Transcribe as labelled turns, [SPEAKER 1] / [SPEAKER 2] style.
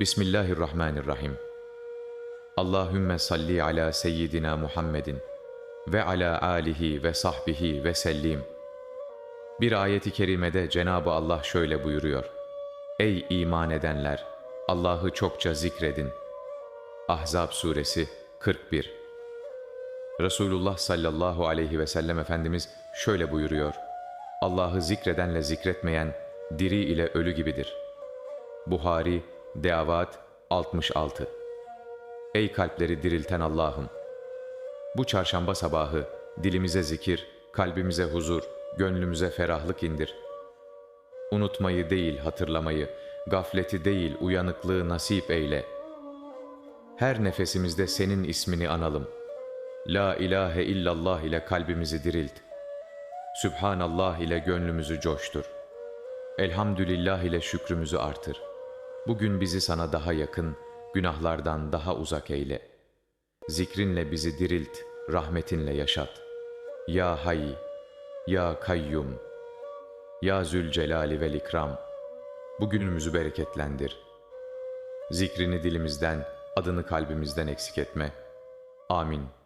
[SPEAKER 1] Bismillahirrahmanirrahim. Allahümme salli ala seyyidina Muhammedin ve ala alihi ve sahbihi ve sellim. Bir ayeti kerimede Cenab-ı Allah şöyle buyuruyor. Ey iman edenler! Allah'ı çokça zikredin. Ahzab suresi 41 Resulullah sallallahu aleyhi ve sellem Efendimiz şöyle buyuruyor. Allah'ı zikredenle zikretmeyen diri ile ölü gibidir. Buhari, Deavat 66 Ey kalpleri dirilten Allah'ım! Bu çarşamba sabahı dilimize zikir, kalbimize huzur, gönlümüze ferahlık indir. Unutmayı değil hatırlamayı, gafleti değil uyanıklığı nasip eyle. Her nefesimizde senin ismini analım. La ilahe illallah ile kalbimizi dirilt. Sübhanallah ile gönlümüzü coştur. Elhamdülillah ile şükrümüzü artır. Bugün bizi sana daha yakın, günahlardan daha uzak eyle. Zikrinle bizi dirilt, rahmetinle yaşat. Ya Hay, Ya Kayyum, Ya Zülcelali vel İkram. Bugünümüzü bereketlendir. Zikrini dilimizden, adını kalbimizden eksik etme. Amin.